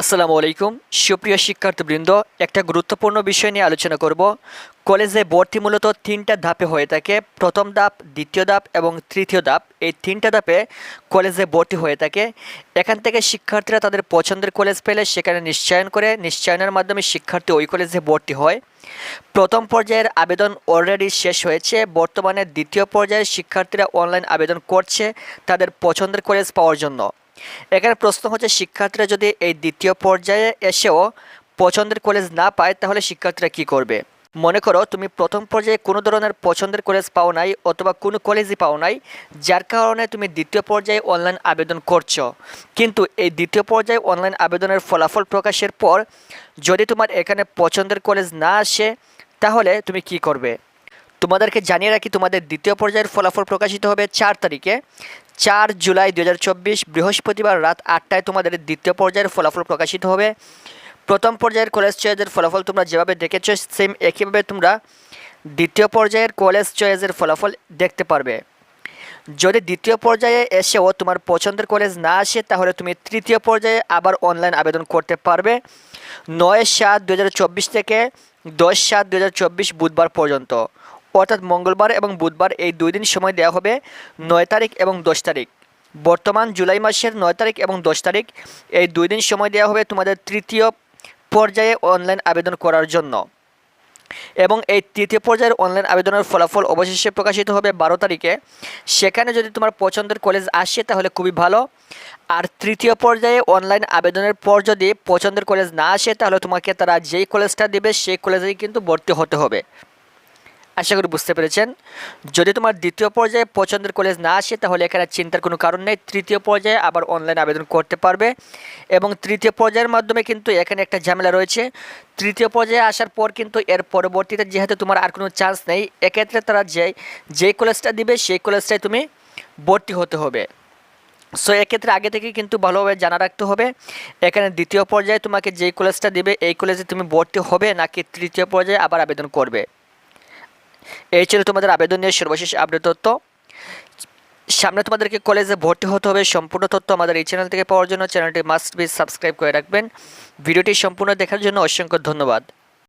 আসসালামু আলাইকুম। সুপ্রিয় শিক্ষার্থীবৃন্দ, একটা গুরুত্বপূর্ণ বিষয় নিয়ে আলোচনা করব। কলেজে ভর্তি মূলত তিনটা ধাপে হয়ে থাকে। প্রথম ধাপ, দ্বিতীয় ধাপ এবং তৃতীয় ধাপ। এই তিনটা ধাপে কলেজে ভর্তি হয়ে থাকে। এখান থেকে শিক্ষার্থীরা তাদের পছন্দের কলেজ পেলে সেখানে নিশ্চয়ন করে, নিশ্চয়নের মাধ্যমে শিক্ষার্থী ওই কলেজে ভর্তি হয়। প্রথম পর্যায়ের আবেদন অলরেডি শেষ হয়েছে। বর্তমানে দ্বিতীয় পর্যায়ে শিক্ষার্থীরা অনলাইন আবেদন করছে তাদের পছন্দের কলেজ পাওয়ার জন্য। এখানে প্রশ্ন হচ্ছে, শিক্ষার্থীরা যদি এই দ্বিতীয় পর্যায়ে এসেও পছন্দের কলেজ না পায়, তাহলে শিক্ষার্থীরা কি করবে? মনে করো, তুমি প্রথম পর্যায়ে কোনো ধরনের পছন্দের কলেজ পাও নাই অথবা কোনো কলেজই পাও নাই, যার কারণে তুমি দ্বিতীয় পর্যায়ে অনলাইন আবেদন করছ। কিন্তু এই দ্বিতীয় পর্যায়ে অনলাইন আবেদনের ফলাফল প্রকাশের পর যদি তোমার এখানে পছন্দের কলেজ না আসে, তাহলে তুমি কি করবে? তোমাদেরকে জানিয়ে রাখি, তোমাদের দ্বিতীয় পর্যায়ের ফলাফল প্রকাশিত হবে চার তারিখে। চার জুলাই দু হাজার চব্বিশ, বৃহস্পতিবার রাত আটটায় তোমাদের দ্বিতীয় পর্যায়ের ফলাফল প্রকাশিত হবে। প্রথম পর্যায়ের কলেজ চয়েসের ফলাফল তোমরা যেভাবে দেখেছ সেম একইভাবে তোমরা দ্বিতীয় পর্যায়ের কলেজ চয়েসের ফলাফল দেখতে পারবে। যদি দ্বিতীয় পর্যায়ে এসেও তোমার পছন্দের কলেজ না আসে, তাহলে তুমি তৃতীয় পর্যায়ে আবার অনলাইন আবেদন করতে পারবে। নয় সাত দু থেকে দশ সাত দু বুধবার পর্যন্ত। অর্থাৎ মঙ্গলবার এবং বুধবার এই দুই দিন সময় দেওয়া হবে নয় তারিখ এবং দশ তারিখ। বর্তমান জুলাই মাসের নয় তারিখ এবং দশ তারিখ, এই দুই দিন সময় দেওয়া হবে তোমাদের তৃতীয় পর্যায়ে অনলাইন আবেদন করার জন্য। এবং এই তৃতীয় পর্যায়ের অনলাইন আবেদনের ফলাফল অবশেষে প্রকাশিত হবে বারো তারিখে। সেখানে যদি তোমার পছন্দের কলেজ আসে তাহলে খুবই ভালো। আর তৃতীয় পর্যায়ে অনলাইন আবেদনের পর যদি পছন্দের কলেজ না আসে তাহলে তোমাকে তারা যেই কলেজটা দেবে সেই কলেজেই কিন্তু ভর্তি হতে হবে। আশা করি বুঝতে পেরেছেন। যদি তোমার দ্বিতীয় পর্যায়ে পছন্দের কলেজ না আসে, তাহলে এখানে চিন্তার কোনো কারণ নেই। তৃতীয় পর্যায়ে আবার অনলাইন আবেদন করতে পারবে এবং তৃতীয় পর্যায়ের মাধ্যমে কিন্তু এখানে একটা ঝামেলা রয়েছে। তৃতীয় পর্যায়ে আসার পর কিন্তু এর পরবর্তীতে যেহেতু তোমার আর কোনো চান্স নেই, এক্ষেত্রে তারা যে যেই কলেজটা দিবে, সেই কলেজটাই তুমি ভর্তি হতে হবে। সো এক্ষেত্রে আগে থেকে কিন্তু ভালোভাবে জানা রাখতে হবে, এখানে দ্বিতীয় পর্যায়ে তোমাকে যেই কলেজটা দিবে, এই কলেজে তুমি ভর্তি হবে নাকি তৃতীয় পর্যায়ে আবার আবেদন করবে। এই ছিল তোমাদের আবেদন নিয়ে সর্বশেষ আপডেট তথ্য। সামনে তোমাদেরকে কলেজে ভর্তি হতে হবে, সম্পূর্ণ তথ্য আমাদের এই চ্যানেল থেকে পাওয়ার জন্য চ্যানেলটি মাস্ট বি সাবস্ক্রাইব করে রাখবেন। ভিডিওটি সম্পূর্ণ দেখার জন্য অসংখ্য ধন্যবাদ।